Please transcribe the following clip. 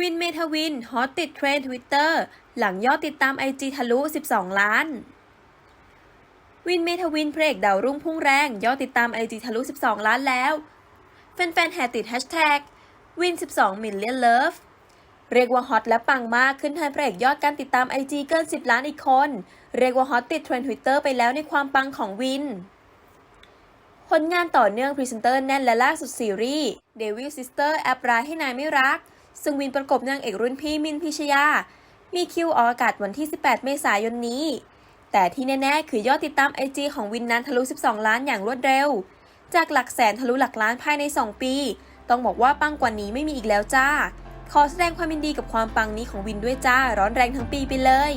วินเมทวินฮอตติดเทรนด์ทวิตเตอร์หลังยอดติดตาม IG ทะลุ 12 ล้าน วินเมทวินพระเอกดาวรุ่งพุ่งแรง ยอดติดตาม IG ทะลุ 12 ล้านแล้ว แฟนๆแห่ติดแฮชแท็กวิน 12 มิลเลียนเลิฟเรียกว่าฮอตและปังมากขึ้นแทนพระเอกยอดการติดตาม IG เกิน 10 ล้านอีกคน เรียกว่าฮอตติดเทรนด์ทวิตเตอร์ไปแล้วในความปังของวิน ผลงานต่อเนื่องพรีเซนเตอร์แน่นและล่าสุดซีรีส์ Devil Sister แอปร้ายให้นายไม่รัก ซึ่งวินประกบนางเอกรุ่นพี่มินพิชยา มีคิวออกอากาศวันที่ 18 เมษายนนี้ แต่ที่แน่ๆ คือยอดติดตามไอจีของวินนั้นทะลุ 12 ล้านอย่างรวดเร็ว จากหลักแสนทะลุหลักล้านภายใน 2 ปี ต้องบอกว่าปังกว่านี้ไม่มีอีกแล้วจ้า ขอแสดงความยินดีกับความปังนี้ของวินด้วยจ้า ร้อนแรงทั้งปีไปเลย